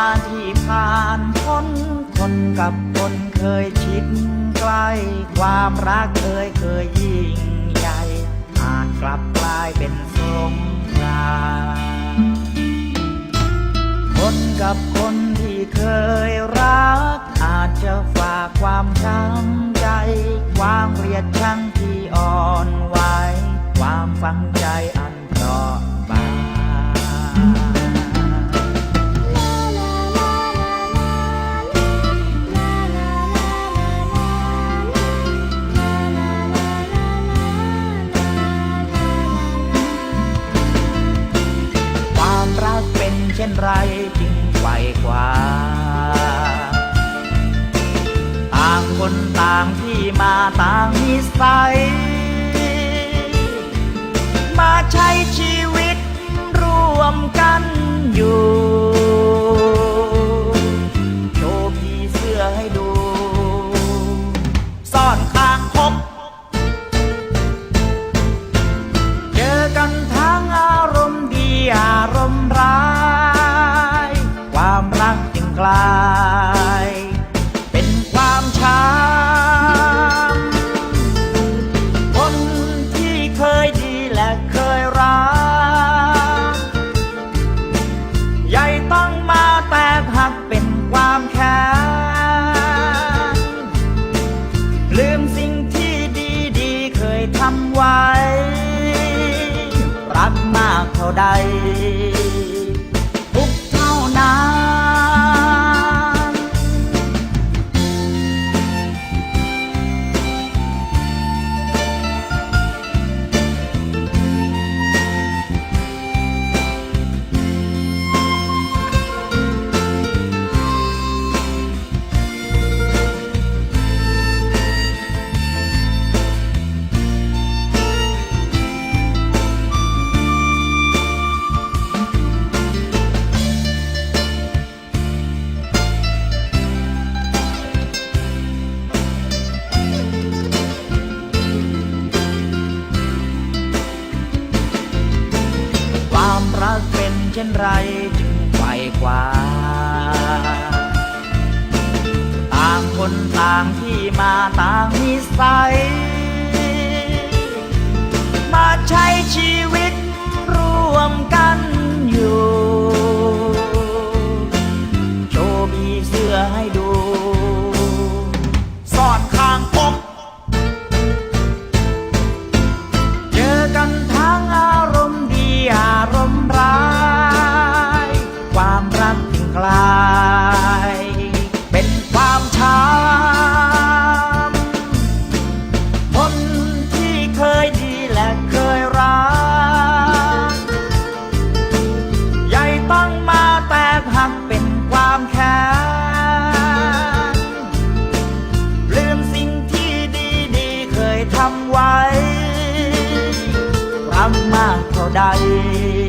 าที่ผ่านพ้นคนกับคนเคยชิดใกล้ ความรักเคยเคยยิ่งใหญ่อาจกลับกลายเป็นสงครามคนกับคนที่เคยรัก อาจจะฝากความช้ำใจ ความเรียดชังที่อ่อนไหวความฝังใจ จึงไขว่คว้าต่างคนต่างที่มาต่างนิสัย เท่าใด ช่นไรจึงไขว่ว้าต่างคนต่างที่มาต่างมีสัย มาใช้ชีวิตร่วมกันอยู่ โชว์มีเสื้อให้ดู Thank you.